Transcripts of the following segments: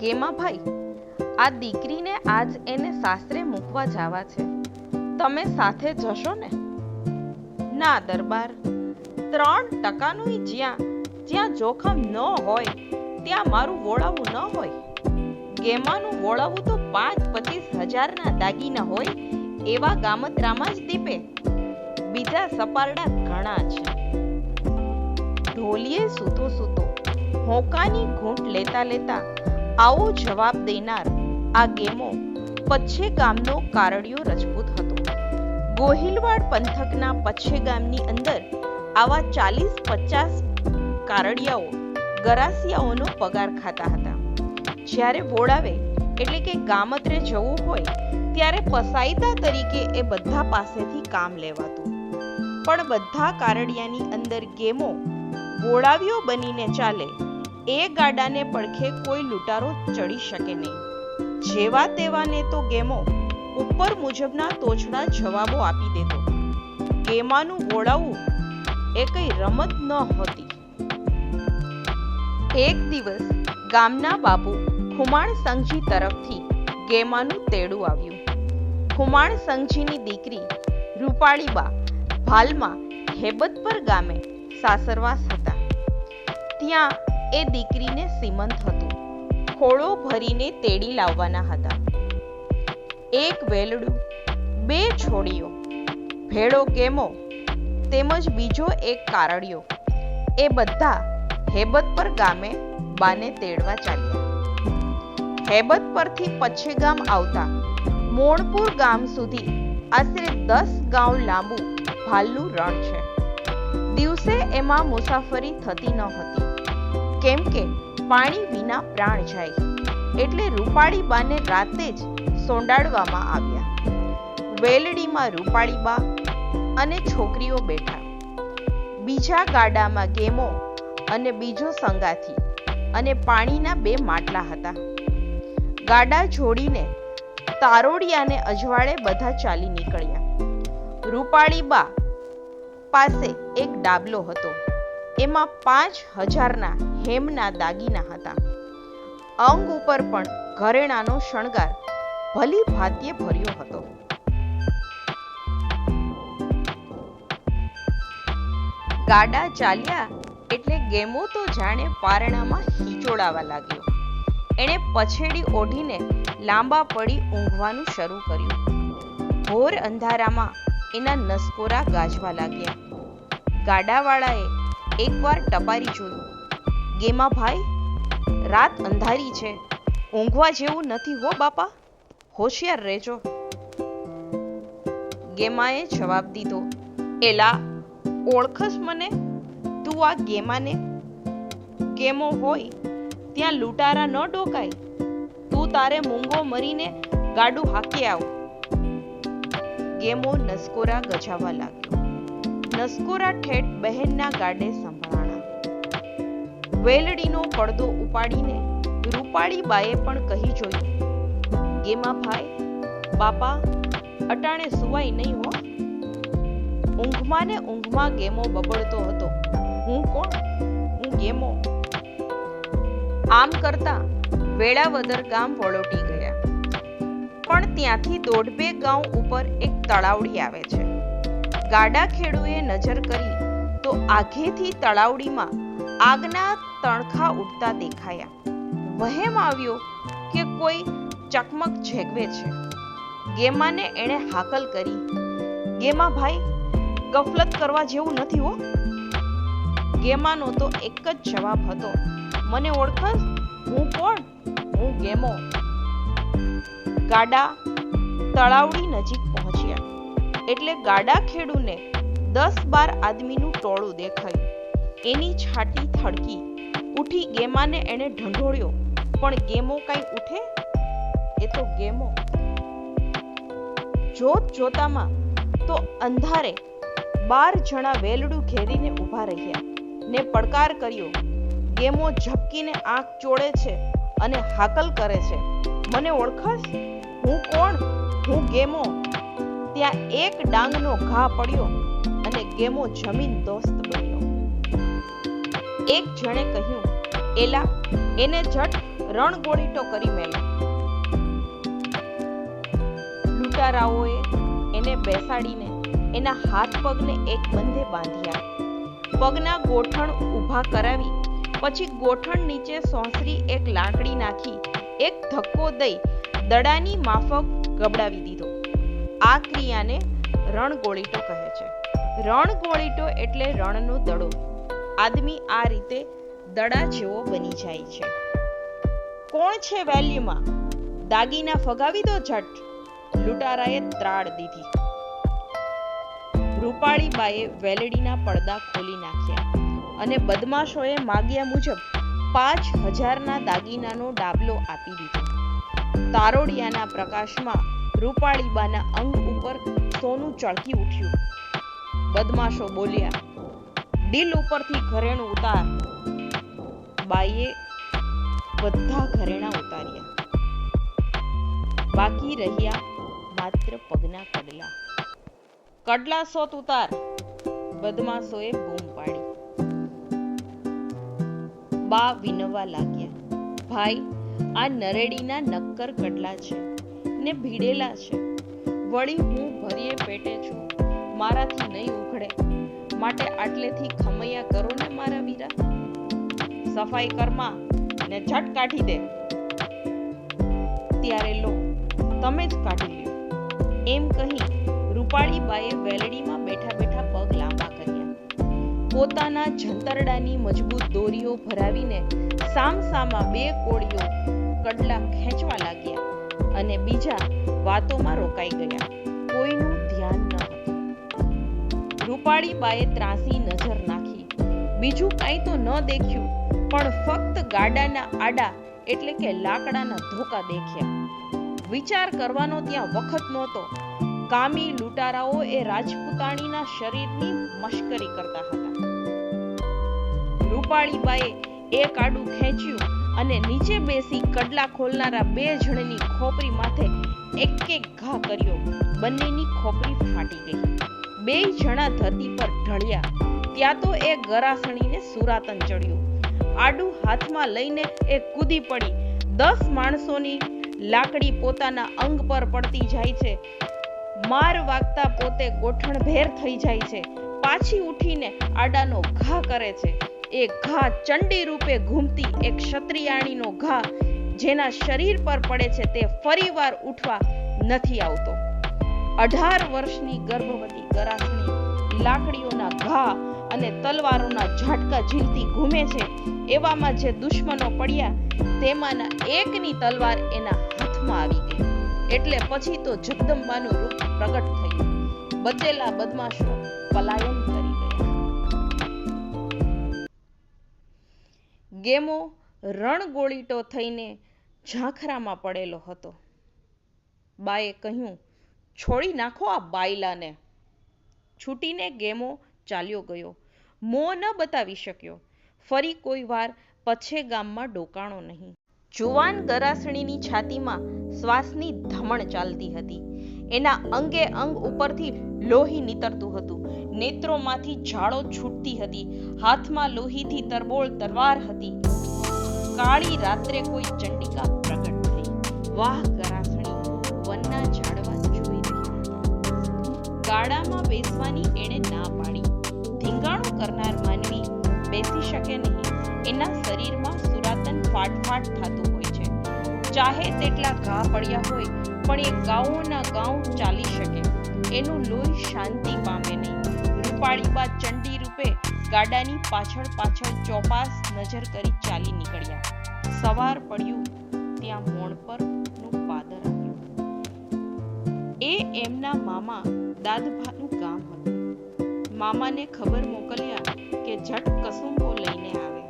કેમાભાઈ આ દીકરીને આજ એને સાસરે મૂકવા જવા છે. તમે સાથે જશો ને? ના, દરબાર. ત્રણ ટકાનું જ્યાં જ્યાં જોખમ ન હોય, ત્યાં મારું વોળાવું ન હોય. ગેમાનું વોળાવું તો પાંચ પચીસ હજારના દાગીના હોય, એવા ગામતરામાં જ દીપે. બીજા સપારડા ઘણા છે. ઢોલીએ સૂતો સૂતો હોકાની ઘૂંટ લેતા લેતા આવો જવાબ દેનાર આ ગેમો પચ્છે ગામનો કારડિયો રજપૂત હતો. ગોહિલવાડ પંથકના પચ્છે ગામની અંદર આવા ચાલીસ પચાસ કારડિયાઓ ગરાસિયાઓનો પગાર ખાતા હતા. જ્યારે વોડાવે એટલે કે ગામત્રે જવું હોય ત્યારે પસાયતા તરીકે એ બધા પાસેથી કામ લેવાતું. પણ બધા કારડિયાની અંદર ગેમો બોળાવીઓ બનીને ચાલે એ ગાડાને પડખે કોઈ લૂંટારો ચડી શકે નહીં. જેવા તેવાને તો ગેમો ઉપર મુજબના તોછડા જવાબો આપી દેતો. ગેમાનું બોળાવું એ કઈ રમત ન હતી. એક દિવસ ગામના બાપુ ખુમાણ સંઘજી તરફથી ગેમાનું તેડું આવ્યું. ખુમાણ સંઘજીની દીકરી રૂપાળીબા ભાલમાં હેબતપર ગામે સાસરવાસ હતા. ત્યાં એ દીકરીને સીમંત હતું. ખોળો ભરીને તેડી લાવવાના હતા. એક વેલડું, બે છોડીઓ, ભેળો કેમો, તેમજ બીજો એક કારડિયો એ બધા હેબતપર ગામે બાને તેડવા ચાલ્યા. હેબત પરથી પચ્છે ગામ આવતા મોણપુર ગામ સુધી આશરે દસ ગાંવ લાંબુ, ભાલનું રણ છે. દિવસે એમાં મુસાફરી થતી ન હતી. કેમ કે પાણી વિના પ્રાણ જાય. એટલે રૂપાળી બાને રાતે જ સોંડાડવામાં આવ્યા. વેલડીમાં રૂપાળી બા અને છોકરીઓ બેઠા. બીજા ગાડામાં ગેમો અને બીજો સંગાથી અને પાણીના બે માટલા હતા. ગાડા જોડીને તારોડિયાને અજવાળે બધા ચાલી નીકળ્યા. રૂપાળી બા પાસે એક ડાબલો હતો. એમાં પાંચ હજારના હેમના દાગીના હતા. અંગ ઉપર પણ ઘરેણાનો શણગાર ભલી ભાત્યે ભર્યો હતો. ગાડા ચાલ્યા એટલે ગેમો તો જાણે પારણામાં હિચોડાવા લાગ્યો. એણે પછેડી ઓઢીને લાંબા પડી ઊંઘવાનું શરૂ કર્યું. ઘોર અંધારામાં એના નસકોરા ગાજવા લાગ્યા. ગાડાવાળાએ એકવાર ટપારી જોયું ગેમા ભાઈ, રાત અંધારી છે. ઊંઘવા જેવું નથી હો બાપા, હોશિયાર રહેજો. ગેમાએ જવાબ દીધો, એલા, ઓળખસ મને? તું આ ગેમાને? ગેમો હોય, ત્યાં લૂંટારા ન ડોકાય. તું તારે મૂંગો મરીને ગાડું હાકી આવ. ગેમો નસકોરા ગજાવા લાગ્યો. નસકોરા ઠેઠ બહેનના ગાડે સંભળાણા વેલડીનો પડદો ઉપાડીને રૂપાળી બાએ પણ કહી જોયું, ગેમા ભાઈ, બાપા, અટાણે સુવાય નહીં હો. ઊંઘમાં ને ઊંઘમાં ગેમો બબડતો હતો. હું કોણ? હું ગેમો? આમ કરતા વેળાવદર ગામ વળોટી ગયા. પણ ત્યાંથી દોઢબે ગાંવ ઉપર એક તળાવડી આવે છે. ગાડા ખેડૂએ નજર કરી તો આગેથી તળાવડીમાં આગના તણખા ઉડતા દેખાયા. વહેમ આવ્યો કે કોઈ ચકમક ઝેગવે છે. ગેમાને એણે હાકલ કરી. ગેમા ભાઈ, ગફલત કરવા જેવું નથી હો. ગેમાનો તો એક જ જવાબ હતો. મને ઓળખસ હું કોણ? હું ગેમો. ગાડા તળાવડી નજીક પહોંચ્યા. એટલે ગાડા ખેડૂને દસ બાર આદમીનું ટોળું દેખાયું. એની છાતી થડકી. ઉઠી ગેમાને એણે ઢંઢોળ્યો, પણ ગેમો કાંઈ ઉઠે? એ તો ગેમો. જોત જોતામાં તો અંધારે બાર જણા વેલડું ઘેરીને ઊભા રહ્યા ને પડકાર કર્યો, ગેમો ઝપકીને આંખ ચોળે છે અને હાકલ કરે છે. મને ઓળખસ? હું કોણ? હું ગેમો. ત્યાં એક ડાંગનો ઘા પડ્યો અને ગેમો જમીન દોસ્ત બન્યો. એક જણે કહ્યું, એલા, એને જટ રણગોળીટો કરી મેળ્યો લૂંટારાઓએ એને બેસાડીને એના હાથ પગને એક બંધે બાંધ્યા. પગના ગોઠણ ઊભા કરાવી, પછી ગોઠણ નીચે સોંસરી એક લાકડી નાખી, એક ધક્કો દઈ દડાની માફક ગબડાવી દીધો. આ ક્રિયાને રણગોળીટો કહે છે. રણગોળીટો એટલે રણનો દડો. આદમી આ રીતે દડા જેવો બની જાય છે. કોણ છે વેલ્યુમાં? દાગીના ફગાવી દો ઝટ. લૂંટારાએ ત્રાડ દીધી. રૂપાળીબાએ વેલડીના પડદા ખોલી નાખ્યા અને બદમાશોએ માગ્યા મુજબ પાંચ હજારના દાગીનાનો ડાબલો આપી દીધો. તારોડિયાના પ્રકાશમાં રૂપાળીબાના અંગ ઉપર સોનું ચળકી ઉઠ્યું. બદમાશો બોલ્યા ડીલ ઉપરથી ઘરેણું ઉતાર. બાઈએ બધા ઘરેણા ઉતાર્યા. બાકી રહ્યા માત્ર પગના કડલા. કડલા સોત ઉતાર. બદમાશોએ બૂમ પાડી. બા વિનવા લાગ્યા. ભાઈ, આ નરેડીના નક્કર કડલા છે ને ભીડેલા છે. વળી હું ભરીએ પેટે છું. મારાથી નહીં ઉઘડે માટે આટલેથી ખમૈયા કરો ને મારા વીરા. સફાઈ કરમાં ને ઝટ કાઢી દે. ત્યારે લો, તમે જ કાઢી લ્યો. એમ કહી રૂપાળીબાએ વેલડીમાં બેઠા બેઠા પગ લાંબા કર્યા. પોતાના જંતરડાની મજબૂત દોરીઓ ભરાવીને સામસામા બે કોળીઓ કડલા ખેંચવા લાગ્યા અને બીજા વાતોમાં રોકાઈ ગયા. રૂપાળીબાએ ત્રાસી નજર નાખી. બીજું કાંઈ તો ન દેખ્યું, પણ ફક્ત ગાડાના આડા એટલે કે લાકડાના ધોકા દેખ્યા. વિચાર કરવાનો ત્યાં વખત નહોતો. કામી લૂંટારાઓ એ રાજપૂતાણીના શરીરની મશ્કરી કરતા હતા. રૂપાળીબાએ એક આડું ખેંચ્યું અને નીચે બેસી કડલા ખોલનારા બે જણની ખોપરી માથે એક એક ઘા કર્યો. બંનેની ખોપરી ફાટી ગઈ. બે જણા ધરતી પર ઢળ્યા. ત્યાં તો એ ગરાસણીને સુરાતન ચડ્યું. આડું હાથમાં લઈને એ કૂદી પડી. દસ માણસોની લાકડી પોતાના અંગ પર પડતી જાય છે. માર વાગતા પોતે ગોઠણભેર થઈ જાય છે. પાછી ઉઠીને આડાનો ઘા કરે છે. એ ઘા ચંડી રૂપે ઘૂમતી એક ક્ષત્રિયાણીનો ઘા, જેના શરીર પર પડે છે તે ફરીવાર ઉઠવા નથી આવતો. અઢાર વર્ષની ગર્ભવતી ગરાસની લાકડીઓના ઘા અને તલવારોના ઝાટકા ઝીલતી ઘૂમે છે. એવામાં જે દુશ્મનો પડ્યા, તેમાંના એકની તલવાર એના હાથમાં આવી ગઈ. એટલે પછી તો જગદંબાનું રૂપ પ્રગટ થયું. બચેલા બદમાશો પલાયન કરી ગયા. ગેમો રણગોળીટો થઈને ઝાંખરામાં પડેલો હતો. બાએ કહ્યું છોડી નાખો આ બાયલાને. છૂટીને ગેમો ચાલ્યો ગયો. મોં ન બતાવી શક્યો. ફરી કોઈ વાર પછે ગામમાં ડોકાણો નહીં. જુવાન ગરાસણીની છાતીમાં શ્વાસની ધમણ ચાલતી હતી. એના અંગે અંગ ઉપરથી લોહી નીતરતું હતું. નેત્રોમાંથી ઝાડો છૂટતી હતી. હાથમાં લોહીથી તરબોળ તલવાર હતી. કાળી રાત્રે કોઈ ચંડિકા પ્રગટ થઈ. વાહ ગાડામાં બેસવાની એણે ના પાડી. ધીંગાણું કરનાર માનવી બેસી શકે નહીં. એના શરીરમાં સુરાતન ફાટફાટ થતું હોય છે. ચાહે તેટલા ઘા પડ્યા હોય, પણ એ ગાઉના ગાઉ ચાલી શકે. એનું લોહી શાંતિ પામે નહીં. રૂપાળીબા ચંડી રૂપે ગાડાની પાછળ પાછળ ચોપાસ નજર કરી ચાલી નીકળ્યા. સવાર પડ્યું, ત્યાં મોણ પર એ એમના મામા દાદભાનું ગામ હતું. મામાને ખબર મોકલ્યા કે ઝટ કસુંબો લઈને આવે.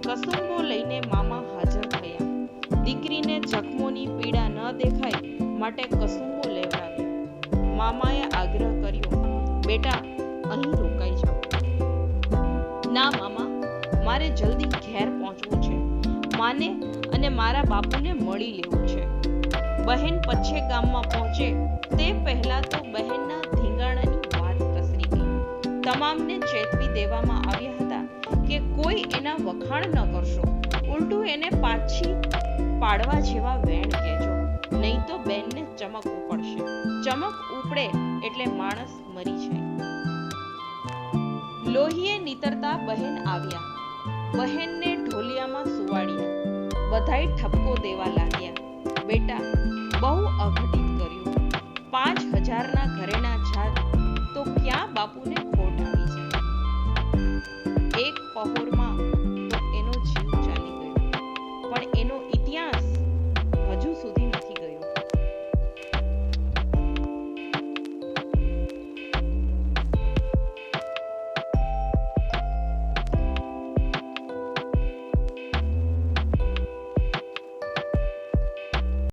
કસુંબો લઈને મામા હાજર થયા. દીકરીને જખમોની પીડા ન દેખાય માટે કસુંબો લેવડાવ્યો. મામાએ આગ્રહ કર્યો, બેટા, અહીં રોકાઈ જાઓ. ના, મામા, મારે જલ્દી ઘેર પહોંચવું છે. માને અને મારા બાપુને મળી લેવું છે. બહેન પછે ગામમાં પહોંચે. તે પહેલા તો બહેનના ધીંગાણાની વાત પ્રસરી ગઈ. તમામને ચેતવી દેવામાં આવ્યા હતા કે કોઈ એના વખાણ ન કરશો. ઉલટું એને પાછી પાડવા જેવા વેણ કહેજો. નહીં તો બેનને ચમક ઉપડશે ચમક ઉપડે એટલે માણસ મરી જાય. લોહીએ નીતરતા બહેન આવ્યા. બહેનને ઢોલિયામાં સુવાડ્યા. બધાય ઠપકો દેવા લાગ્યા. બેટા બહુ અઘટિત કર્યું. પાંચ હજારના ઘરેણા છાત તો ક્યાં બાપુને ખોટ આવી જાય? એક પહોર